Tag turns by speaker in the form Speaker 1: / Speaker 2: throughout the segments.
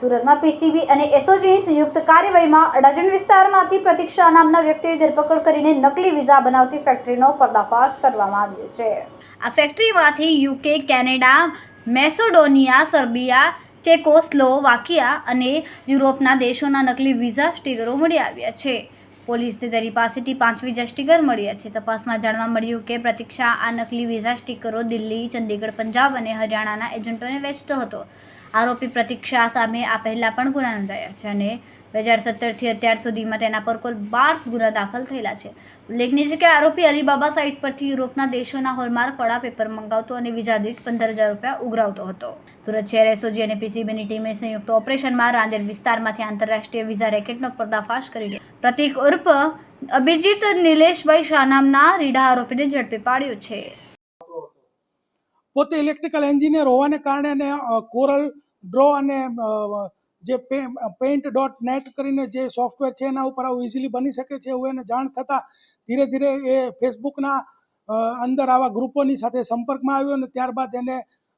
Speaker 1: સુરતમાં પીસીબી અને એસઓજીની સંયુક્ત કાર્યવાહીમાં અડાજણ વિસ્તારમાંથી પ્રતીક્ષા નામના વ્યક્તિએ ધરપકડ કરીને નકલી વિઝા બનાવતી ફેક્ટરીનો પર્દાફાશ કરવામાં આવ્યો છે. આ ફેક્ટરીમાંથી UK, Canada, Macedonia, Serbia, Czechoslovakia અને યુરોપના દેશોના નકલી વિઝા સ્ટીકરો મળી આવ્યા છે. પોલીસને તેની પાસેથી પાંચ વિઝા સ્ટીકર મળ્યા છે તપાસમાં જાણવા મળ્યું કે પ્રતીક્ષા આ નકલી વિઝા સ્ટીકરો દિલ્હી, ચંદીગઢ, પંજાબ અને હરિયાણાના એજન્ટોને વેચતો હતો. આરોપી પ્રતિક્ષા સામે આ પહેલાં પણ ગુના નોંધાયા છે અને બે હજાર સત્તરથી અત્યાર સુધીમાં તેના પર કુલ બાર ગુના દાખલ થયેલા છે. ઉલ્લેખનીય છે કે આરોપી અલીબાબા સાઇટ પરથી યુરોપના દેશોના હોલમાર્ક વાળા પેપર મંગાવતો અને વિઝા દીઠ પંદર હજાર રૂપિયા ઉઘરાવતો હતો. સુરત શહેર એસઓજી અને પીસીબીની ટીમે સંયુક્ત ઓપરેશનમાં રાંદેર વિસ્તારમાંથી આંતરરાષ્ટ્રીય વિઝા રેકેટનો પર્દાફાશ કરી પ્રતિક ઉર્ફ અભિજીત નિલેશભાઈ શાહ નામના રીઢા આરોપીને ઝડપી પાડ્યો છે.
Speaker 2: પોતે ઇલેક્ટ્રિકલ એન્જિનિયર હોવાને કારણે એને કોરલ ડ્રો અને જે પેઇન્ટ ડોટ નેટ કરીને જે સોફ્ટવેર છે એના ઉપર આવું ઇઝીલી બની શકે છે એવું એને જાણ થતાં ધીરે ધીરે એ ફેસબુકના અંદર આવા ગ્રુપોની સાથે સંપર્કમાં આવ્યો અને ત્યારબાદ એને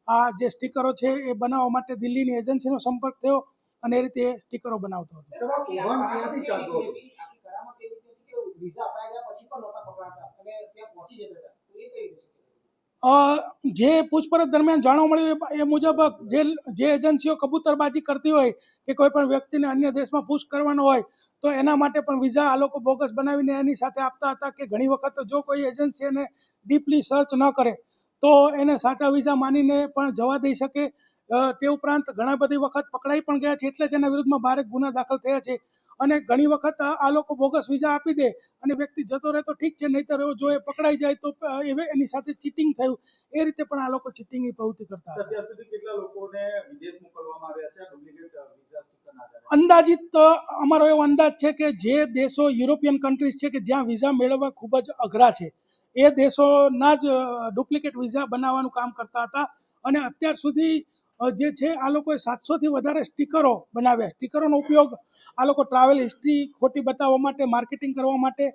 Speaker 2: આ જે સ્ટીકરો છે એ બનાવવા માટે દિલ્હીની એજન્સીનો સંપર્ક થયો અને એ રીતે સ્ટીકરો બનાવતો હતો જે પૂછપરછ દરમિયાન જાણવા મળ્યું એ- મુજબ જે જે એજન્સીઓ કબૂતરબાજી કરતી હોય કે કોઈ પણ વ્યક્તિને અન્ય દેશમાં પુશ કરવાનો હોય, તો એના માટે પણ વિઝા આ લોકો બોગસ બનાવીને એની સાથે આપતા હતા કે ઘણી વખત જો કોઈ એજન્સી એને ડીપલી સર્ચ ન કરે, તો એને સાચા વિઝા માનીને પણ જવા દઈ શકે. તે ઉપરાંત ઘણા બધી વખત પકડાઈ પણ ગયા છે, એટલે એના વિરુદ્ધમાં ભારે ગુના દાખલ થયા છે. અને ઘણી વખત આ લોકો બોગસ વિઝા આપી દે અને વ્યક્તિ જતો રહે તો ઠીક છે નહીંતર જો એ પકડાઈ જાય તો એની સાથે ચીટિંગ થયું. એ રીતે પણ આ લોકો ચીટિંગની પ્રવૃત્તિ કરતા
Speaker 3: અત્યાર સુધી કેટલા લોકોને વિદેશ મોકલવામાં આવ્યા છે ડુપ્લિકેટ વિઝા
Speaker 2: અંદાજિત અમારો એવો અંદાજ છે કે જે દેશો યુરોપિયન કન્ટ્રીઝ છે કે જ્યાં વિઝા મેળવવા ખૂબ જ અઘરા છે એ દેશોના જ ડુપ્લિકેટ વિઝા બનાવવાનું કામ કરતા હતા. અને અત્યાર સુધી જે છે આ લોકોએ સાતસોથી વધારે સ્ટીકરો બનાવ્યા. સ્ટીકરોનો ઉપયોગ આ લોકો ટ્રાવેલ હિસ્ટ્રી ખોટી બતાવવા માટે માર્કેટિંગ કરવા માટે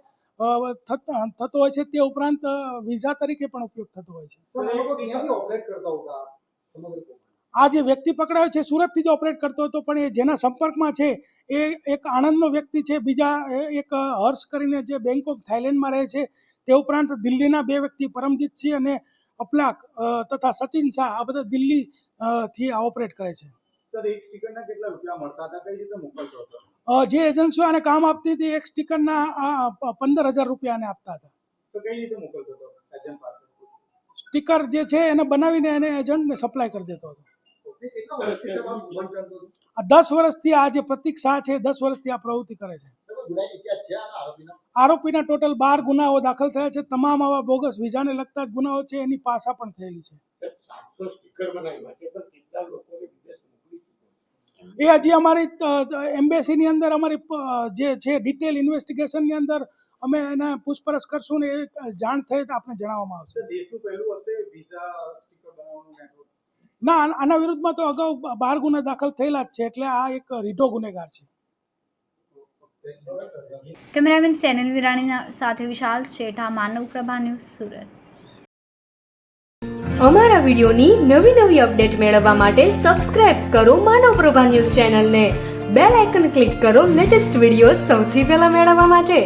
Speaker 2: થતો હોય છે. તે ઉપરાંત વિઝા તરીકે પણ ઉપયોગ થતો હોય છે.
Speaker 3: આ
Speaker 2: જે વ્યક્તિ પકડાયો છે સુરતથી જ ઓપરેટ કરતો હતો પણ એ જેના સંપર્કમાં છે એ એક આણંદનો વ્યક્તિ છે. બીજા એક હર્ષ કરીને જે બેંકોક થાઇલેન્ડમાં રહે છે તે ઉપરાંત દિલ્હીના બે વ્યક્તિ પરમજીત સિંહ અને અપલાક તથા સચિન શાહ. આ બધા દિલ્હી થી આ ઓપરેટ કરે છે.
Speaker 3: સર એક સ્ટીકરના કેટલા રૂપિયા મળતા હતા? કઈ રીતે મોકલતો હતો
Speaker 2: જે એજન્સીઓ આને કામ આપતી હતી એક સ્ટીકરના આ, પંદર હજાર રૂપિયા આને આપતા હતા.
Speaker 3: તો કઈ રીતે મોકલતો હતો એજન્ટ પાસે?
Speaker 2: સ્ટીકર જે છે એને બનાવીને એને એજન્ટને સપ્લાય કરી દેતો હતો. દસ વર્ષથી આ જે પ્રતિક શાહ છે દસ વર્ષથી આ પ્રવૃત્તિ કરે છે.
Speaker 3: આરોપીના
Speaker 2: ટોટલ બાર ગુનાઓ દાખલ થયા છે. તમામ આવા બોગસ વિઝાને લગતા ગુનાઓ છે, એની પાસા પણ થયેલી છે. એ હજી અમારી એમ્બેસીની અંદર અમારી જે છે, ડિટેલ ઇન્વેસ્ટિગેશનની અંદર અમે એને પૂછપરછ કરશું ને એ જાણ થઈ તો આપને જણાવવામાં આવશે. ના, આના વિરુદ્ધમાં તો અગાઉ બાર ગુના દાખલ થયેલા જ છે, એટલે આ એક રીઢો ગુનેગાર છે.
Speaker 1: કેમેરામેન સેનલ વિરાણીના સાથે વિશાલ શેઠા, માનવ પ્રભા ન્યૂઝ સુરત.
Speaker 4: અમારા વિડિયોની નવી નવી અપડેટ મેળવવા માટે સબસ્ક્રાઇબ કરો માનવ પ્રભા ન્યૂઝ ચેનલને. બેલ આઇકન ક્લિક કરો લેટેસ્ટ વીડિયો સૌથી પહેલા મેળવવા માટે.